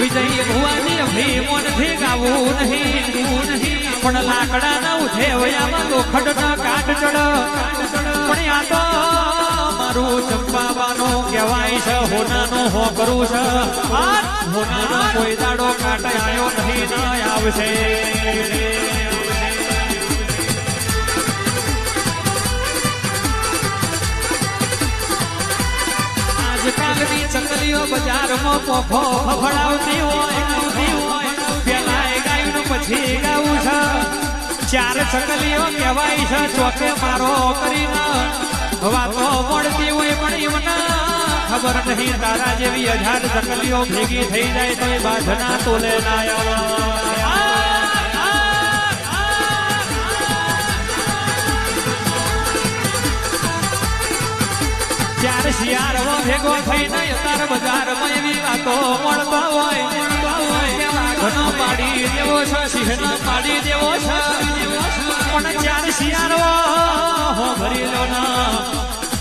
વિજય ભુવાની ભીમોનથી ગાવું નહીં પણ લાકડા ન ઉઠે વયામાં તો ખડ ના કાટ ચડ. પણ આ તો મારું ચંપાવાનો કહેવાય છે, હોનાનો હો કરું છે. હોનાનો કોઈ દાડો કાટ આવ્યો નહીં આવશે. ચકલીઓ બજારમાં પોખો ફફડાવતી હોય પેલા એ ગાયું પછી ગાવું છે. ચાર સકલીઓ કહેવાય છે, ચોકે મારો કરીને. વાતો મળતી હોય પણ એમને ખબર નહીં, તારા જેવી હજાર સકલીઓ ભેગી થઈ જાય તો એ બાધના તોલે ના શિયાળો ભેગો થઈને તાર બજારમાં ચાર શિયાળો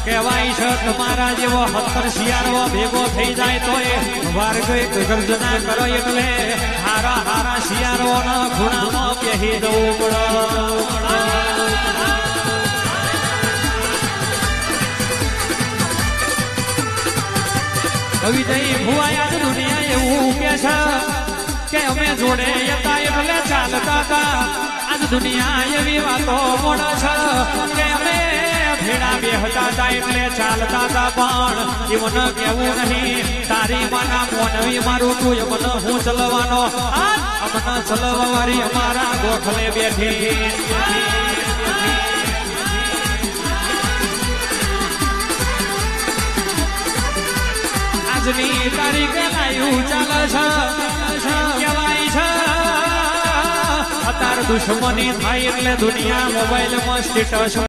કહેવાય છે તમારા જેવો હતર શિયાળો ભેગો થઈ જાય તો એ ગર્જના કરો એટલે હારા હારા શિયાળો ના ખૂણામાં પહેરી દઉં પડે. વિજય ભુવાયા જ દુનિયા એવું કે છે. કે અમે જોડે હતા એટલે ચાલતા હતા. આજ દુનિયા એવી વાતો મોડો છે. કે અમે ભેડા બે હતા એટલે ચાલતા હતા પણ જીવન કેવું નહીં. તારી માના મોનવી મારું તું એ મને હું ચલવાનો. અમને ચલવવારી અમારા ગોખલે બેઠી. આજની તારીખ લાયું ચાલે છે. કહેવાય છે. અત્યારે દુશ્મની થાય એટલે દુનિયા મોબાઈલમાં સ્ટેટસ